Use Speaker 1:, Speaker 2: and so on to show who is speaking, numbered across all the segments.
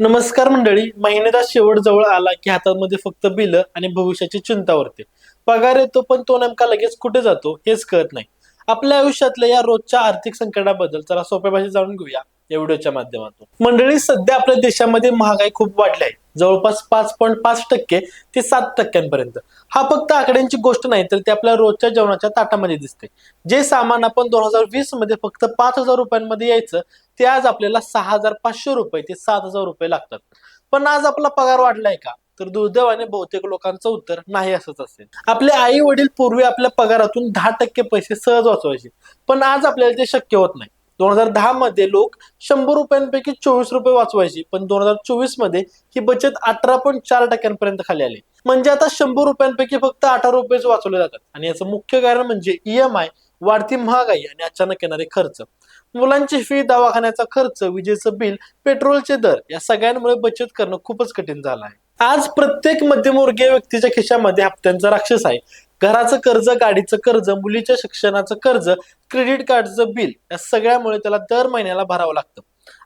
Speaker 1: नमस्कार मंडळी महिन्याचा शेवट जवळ आला की हातामध्ये फक्त बिल आणि भविष्याची चिंता उरते. पगार येतो पण तो नेमका लगेच कुठे जातो हेच कळत नाही. आपल्या आयुष्यातल्या या रोजच्या आर्थिक संकटाबद्दल चला सोप्या भाषेत जाणून घेऊया या व्हिडिओच्या माध्यमातून. मंडळी सध्या आपल्या देशामध्ये महागाई खूप वाढली आहे. जवळपास पाच पॉईंट पाच टक्के ते सात टक्क्यांपर्यंत. हा फक्त आकड्यांची गोष्ट नाही तर ते आपल्या रोजच्या जेवणाच्या ताटामध्ये दिसते. जे सामान आपण दोन हजार वीसमध्ये फक्त पाच हजार रुपयांमध्ये यायचं ते आज आपल्याला सहा हजार पाचशे रुपये ते सात हजार रुपये लागतात. पण आज आपला पगार वाढलाय का? तर दुर्दैवाने बहुतेक लोकांचं उत्तर नाही असंच असेल. आपले आई वडील पूर्वी आपल्या पगारातून दहा टक्के पैसे सहज वाचवायचे. पण आज आपल्याला ते शक्य होत नाही. दोन हजार दहा मध्ये लोक शंभर रुपयांपैकी चोवीस रुपये वाचवायची पण दोन हजार चोवीसमध्ये ही बचत अठरा पॉईंट चार टक्क्यांपर्यंत खाली आली. म्हणजे आता शंभर रुपयांपैकी फक्त अठरा रुपयेच वाचवले जातात. आणि याचं मुख्य कारण म्हणजे ईएमआय वाढती महागाई आणि अचानक येणारे खर्च. मुलांची फी दवाखान्याचा खर्च विजेचं बिल पेट्रोलचे दर या सगळ्यांमुळे बचत करणं खूपच कठीण झालं आहे. आज प्रत्येक मध्यमवर्गीय व्यक्तीच्या खिशामध्ये हप्त्यांचा राक्षस आहे. घराचं कर्ज गाडीचं कर्ज मुलीच्या शिक्षणाचं कर्ज क्रेडिट कार्डचं बिल या सगळ्यामुळे त्याला दर महिन्याला भरावं लागतं.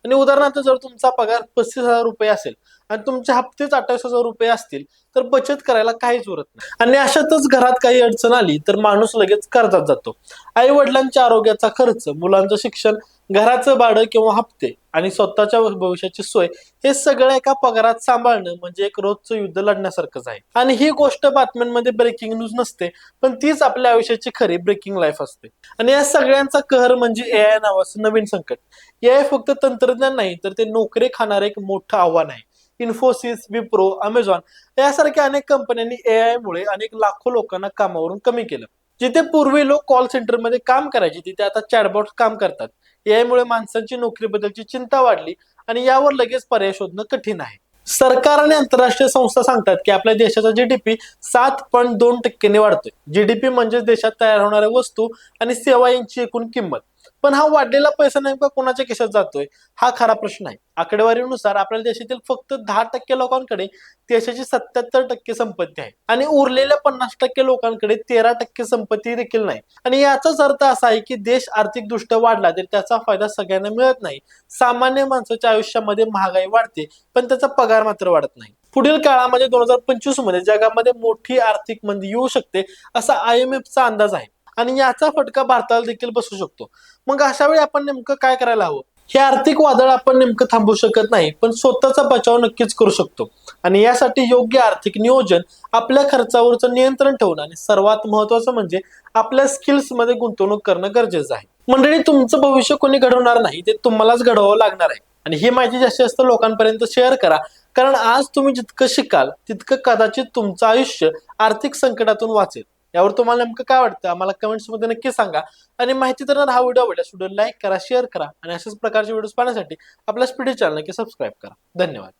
Speaker 1: आणि उदाहरणार्थ जर तुमचा पगार पस्तीस हजार रुपये असेल आणि तुमचे हप्तेच अठ्ठावीस हजार रुपये असतील तर बचत करायला काहीच उरत नाही. आणि अशातच घरात काही अडचण आली तर माणूस लगेच कर्जात जातो. आई वडिलांच्या आरोग्याचा खर्च मुलांचं शिक्षण घराचं भाडं किंवा हप्ते आणि स्वतःच्या भविष्याची सोय हे सगळं एका पगारात सांभाळणं म्हणजे एक रोजचं युद्ध लढण्यासारखंच आहे. आणि ही गोष्ट बातम्यांमध्ये ब्रेकिंग न्यूज नसते पण तीच आपल्या आयुष्याची खरी ब्रेकिंग लाईफ असते. आणि या सगळ्यांचा कहर म्हणजे ए आय नावाचं नवीन संकट. ए आय फक्त तंत्रज्ञान नाही तर ते नोकरी खाणारं एक मोठं आव्हान आहे. इन्फोसिस विप्रो अमेझॉन यासारख्या अनेक कंपन्यांनी ए आय मुळे अनेक लाखो लोकांना कामावरून कमी केलं. जिथे पूर्वी लोक कॉल सेंटरमध्ये काम करायचे तिथे आता चॅटबॉट काम करतात. ए आय मुळे माणसांची नोकरीबद्दलची चिंता वाढली आणि यावर लगेच पर्याय शोधणं कठीण आहे. सरकार आणि आंतरराष्ट्रीय संस्था सांगतात की आपल्या देशाचा जीडीपी सात पॉईंट दोन टक्क्याने वाढतोय. जीडीपी म्हणजे देशात तयार होणाऱ्या वस्तू आणि सेवा यांची एकूण किंमत. पण हा वाढलेला पैसा नेमका कोणाच्या खिशात जातोय? हा खरा प्रश्न आहे. आकडेवारीनुसार आपल्या देशातील फक्त दहा टक्के लोकांकडे देशाची सत्याहत्तर टक्के संपत्ती आहे. आणि उरलेल्या पन्नास टक्के लोकांकडे तेरा टक्के संपत्ती देखील नाही. आणि याचाच अर्थ असा आहे की देश आर्थिकदृष्ट्या वाढला तरी त्याचा फायदा सगळ्यांना मिळत नाही. सामान्य माणसाच्या आयुष्यामध्ये महागाई वाढते पण त्याचा पगार मात्र वाढत नाही. पुढील काळामध्ये दोन हजार पंचवीसमध्ये जगामध्ये मोठी आर्थिक मंदी येऊ शकते असा आय एम एफचा अंदाज आहे. आणि याचा फटका भारताला देखील बसू शकतो. मग अशा वेळी आपण नेमकं काय करायला हवं? हे आर्थिक वादळ आपण नेमकं थांबवू शकत नाही पण स्वतःचा बचाव नक्कीच करू शकतो. आणि यासाठी योग्य आर्थिक नियोजन आपल्या खर्चावरचं नियंत्रण ठेवणं आणि सर्वात महत्वाचं म्हणजे आपल्या स्किल्समध्ये गुंतवणूक करणं गरजेचं आहे. मंडळी तुमचं भविष्य कोणी घडवणार नाही ते तुम्हालाच घडवावं लागणार आहे. आणि ही माहिती जास्तीत जास्त लोकांपर्यंत शेअर करा कारण आज तुम्ही जितकं शिकाल तितकं कदाचित तुमचं आयुष्य आर्थिक संकटातून वाचेल. यावर तुम्हाला नेमकं काय वाटतं? आम्हाला कमेंट्समध्ये नक्की सांगा. आणि माहिती तर हा व्हिडिओ आवडल्यास व्हिडिओ लाईक करा शेअर करा आणि अशाच प्रकारचे व्हिडिओज पाहण्यासाठी आपल्या स्पीडी चॅनल नक्की सबस्क्राईब करा. धन्यवाद.